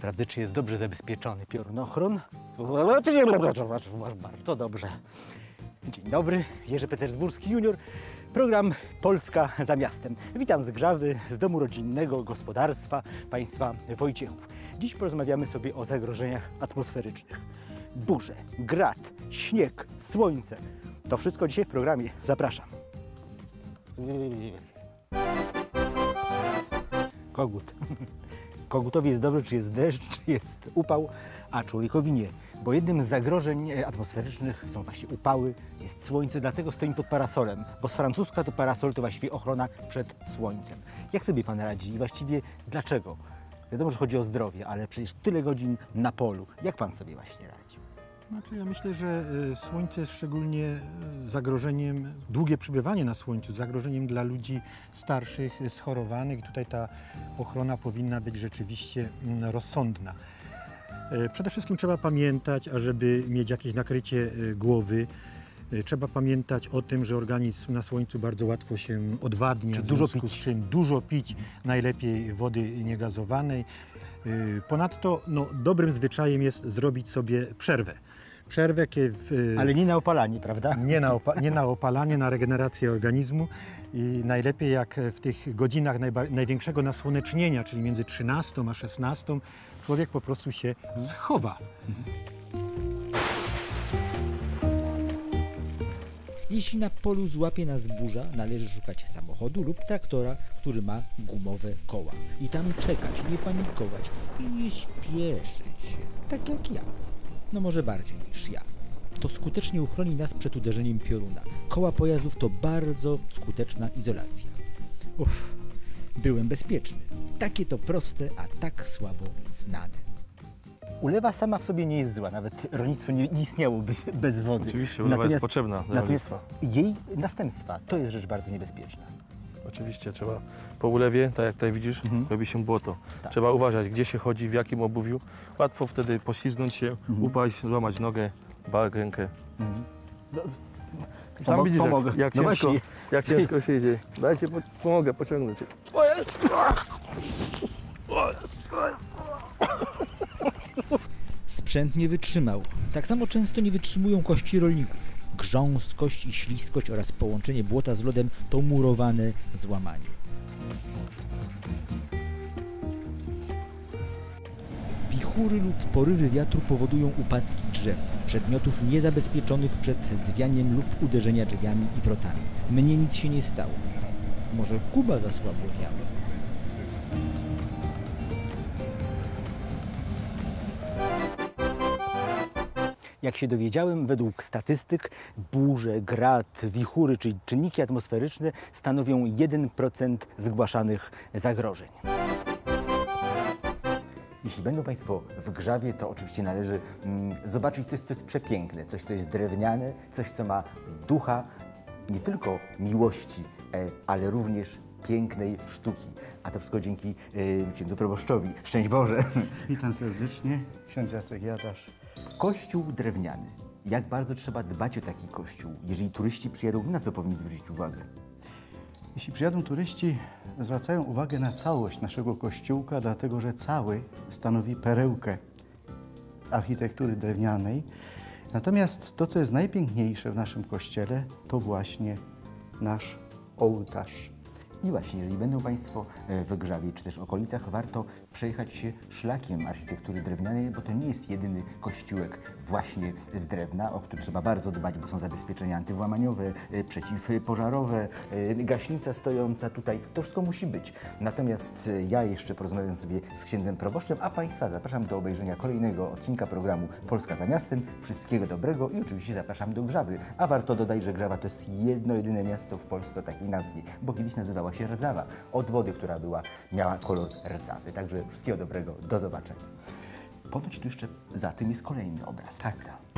sprawdzę, czy jest dobrze zabezpieczony piorunochron. Bardzo dobrze. Dzień dobry, Jerzy Petersburski junior, program Polska za miastem. Witam z Grzawy, z domu rodzinnego gospodarstwa państwa Wojciechów. Dziś porozmawiamy sobie o zagrożeniach atmosferycznych. Burze, grad, śnieg, słońce. To wszystko dzisiaj w programie. Zapraszam. Kogut. Kogutowi jest dobrze, czy jest deszcz, czy jest upał, a człowiekowi nie. Bo jednym z zagrożeń e, atmosferycznych są właśnie upały, jest słońce, dlatego stoimy pod parasolem. Bo z francuska to parasol to właściwie ochrona przed słońcem. Jak sobie Pan radzi i właściwie dlaczego? Wiadomo, że chodzi o zdrowie, ale przecież tyle godzin na polu. Jak Pan sobie właśnie radzi? Znaczy ja myślę, że e, słońce jest szczególnie e, zagrożeniem, długie przebywanie na słońcu, zagrożeniem dla ludzi starszych, e, schorowanych. I Tutaj ta ochrona powinna być rzeczywiście mm, rozsądna. Przede wszystkim trzeba pamiętać, ażeby mieć jakieś nakrycie głowy, Trzeba pamiętać o tym, że organizm na słońcu bardzo łatwo się odwadnia, Czy dużo pić. z czym dużo pić, najlepiej wody niegazowanej. Ponadto no, dobrym zwyczajem jest zrobić sobie przerwę. Przerwę, kiedy w, Ale nie na opalanie, prawda? nie, na opa- nie na opalanie, na regenerację organizmu i najlepiej jak w tych godzinach największego nasłonecznienia, czyli między 13 a 16, człowiek po prostu się schowa. Jeśli na polu złapie nas burza, należy szukać samochodu lub traktora, który ma gumowe koła. I tam czekać, nie panikować i nie śpieszyć się, tak jak ja. No może bardziej niż ja. To skutecznie uchroni nas przed uderzeniem pioruna. Koła pojazdów to bardzo skuteczna izolacja. Uff, byłem bezpieczny. Takie to proste, a tak słabo znane. Ulewa sama w sobie nie jest zła, nawet rolnictwo nie, nie istniałoby bez, bez wody. Oczywiście, ulewa jest potrzebna Natomiast rolnictwa. jej następstwa to jest rzecz bardzo niebezpieczna. Oczywiście trzeba po ulewie, tak jak tutaj widzisz, Mhm. robi się błoto. Tak. Trzeba uważać, gdzie się chodzi, w jakim obuwiu. Łatwo wtedy poślizgnąć się, Mhm. upaść, złamać nogę, bark, rękę. No, Sam Pomo- widzisz, pomogę. jak, jak, No ciężko, jak ciężko się idzie. Dajcie, po, pomogę, pociągnę cię. Sprzęt nie wytrzymał. Tak samo często nie wytrzymują kości rolników. Grząskość i śliskość oraz połączenie błota z lodem to murowane złamanie. Wichury lub porywy wiatru powodują upadki drzew, przedmiotów niezabezpieczonych przed zwianiem lub uderzenia drzwiami i wrotami. Mnie nic się nie stało. Może Kuba za słabo Jak się dowiedziałem, według statystyk burze, grad, wichury, czyli czynniki atmosferyczne stanowią 1% zgłaszanych zagrożeń. Jeśli będą Państwo w Grzawie, to oczywiście należy mm, zobaczyć coś, co jest przepiękne, coś, co jest drewniane, coś, co ma ducha nie tylko miłości, e, ale również pięknej sztuki. A to wszystko dzięki e, księdzu proboszczowi. Szczęść Boże! Witam serdecznie, ksiądz Jacek Jadasz. Kościół drewniany. Jak bardzo trzeba dbać o taki kościół? Jeżeli turyści przyjadą, na co powinni zwrócić uwagę? Jeśli przyjadą turyści, zwracają uwagę na całość naszego kościółka, dlatego że cały stanowi perełkę architektury drewnianej. Natomiast to, co jest najpiękniejsze w naszym kościele, to właśnie nasz ołtarz. I właśnie, jeżeli będą Państwo e, w Grzawie czy też okolicach, warto przejechać się szlakiem architektury drewnianej, bo to nie jest jedyny kościółek właśnie z drewna, o który trzeba bardzo dbać, bo są zabezpieczenia antywłamaniowe, e, przeciwpożarowe, e, gaśnica stojąca tutaj. To wszystko musi być. Natomiast ja jeszcze porozmawiam sobie z księdzem proboszczem, a Państwa zapraszam do obejrzenia kolejnego odcinka programu Polska za miastem. Wszystkiego dobrego i oczywiście zapraszam do Grzawy. A warto dodać, że Grzawa to jest jedno, jedyne miasto w Polsce o takiej nazwie, bo kiedyś nazywała się Rdzawa, od wody, która była, miała kolor rdzawy. Także wszystkiego dobrego, do zobaczenia. Ponoć tu jeszcze za tym jest kolejny obraz. Tak.